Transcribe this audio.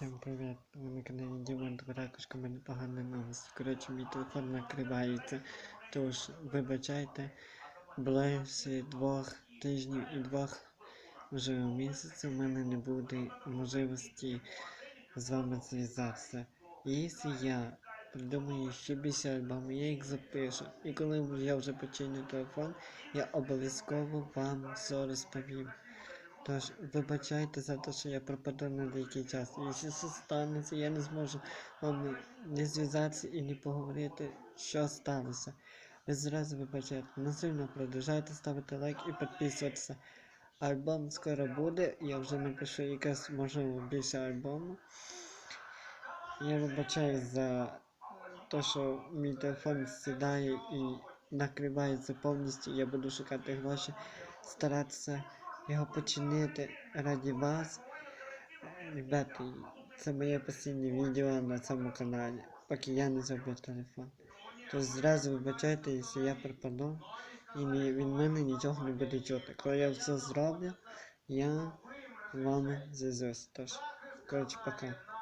Всім привіт! Ви на каналі Дімон також мене погана новость. Коротше, мій телефон накривається. Тож, вибачайте, ближче двох тижнів і двох вже місяців у мене не буде можливості з вами зв'язатися. Якщо я придумаю ще більше альбомів, я їх запишу. І коли я вже починю телефон, я обов'язково вам все розповім. Тож, вибачайте за те, що я пропаду на деякий час. Якщо це станеться, я не зможу вам не зв'язатися і не поговорити, що сталося. Ви зразу вибачайте. Насильно продовжайте ставити лайк і підписуватися. Альбом скоро буде, я вже напишу якесь можливо більше альбому. Я вибачаю за те, що мій телефон сідає і накривається повністю. Я буду шукати гроші, старатися його починити раді вас. Ребята, це моє постійне відео на цьому каналі, поки я не зробив телефон. Тож зразу вибачайте, якщо я пропаду і від мене нічого не буде чути. Коли я все зроблю, я з вами зв'язусь. Тож, коротше, пока.